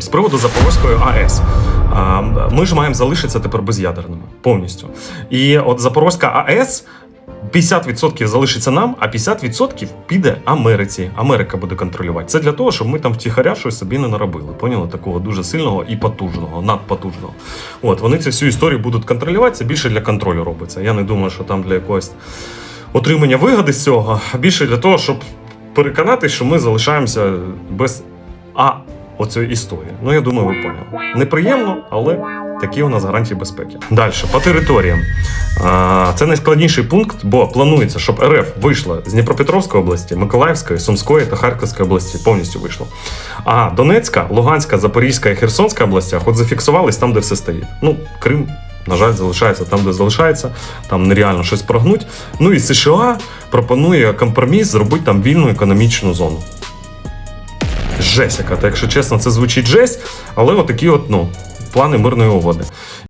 З приводу Запорозької АЕС. Ми ж маємо залишитися тепер без'ядерними повністю. І от Запорозька АЕС 50% залишиться нам, а 50% піде Америці. Америка буде контролювати. Це для того, щоб ми там втіхаря щось собі не наробили. Поняли? Такого дуже сильного і потужного, надпотужного. От вони цю всю історію будуть контролювати. Це більше для контролю робиться. Я не думаю, що там для якогось отримання вигоди з цього, а більше для того, щоб переконати, що ми залишаємося без А оцієї історії. Ну, я думаю, ви поняли. Неприємно, але такі у нас гарантії безпеки. Далі, по територіям. Це найскладніший пункт, бо планується, щоб РФ вийшла з Дніпропетровської області, Миколаївської, Сумської та Харківської області. Повністю вийшло. А Донецька, Луганська, Запорізька і Херсонська областях от зафіксувались там, де все стоїть. Ну, Крим. На жаль, залишається там, де залишається, там нереально щось прогнуть. Ну і США пропонує компроміс зробити там вільну економічну зону. Жесть яка, та якщо чесно, це звучить жесть, але отакі от, ну, плани мирної угоди.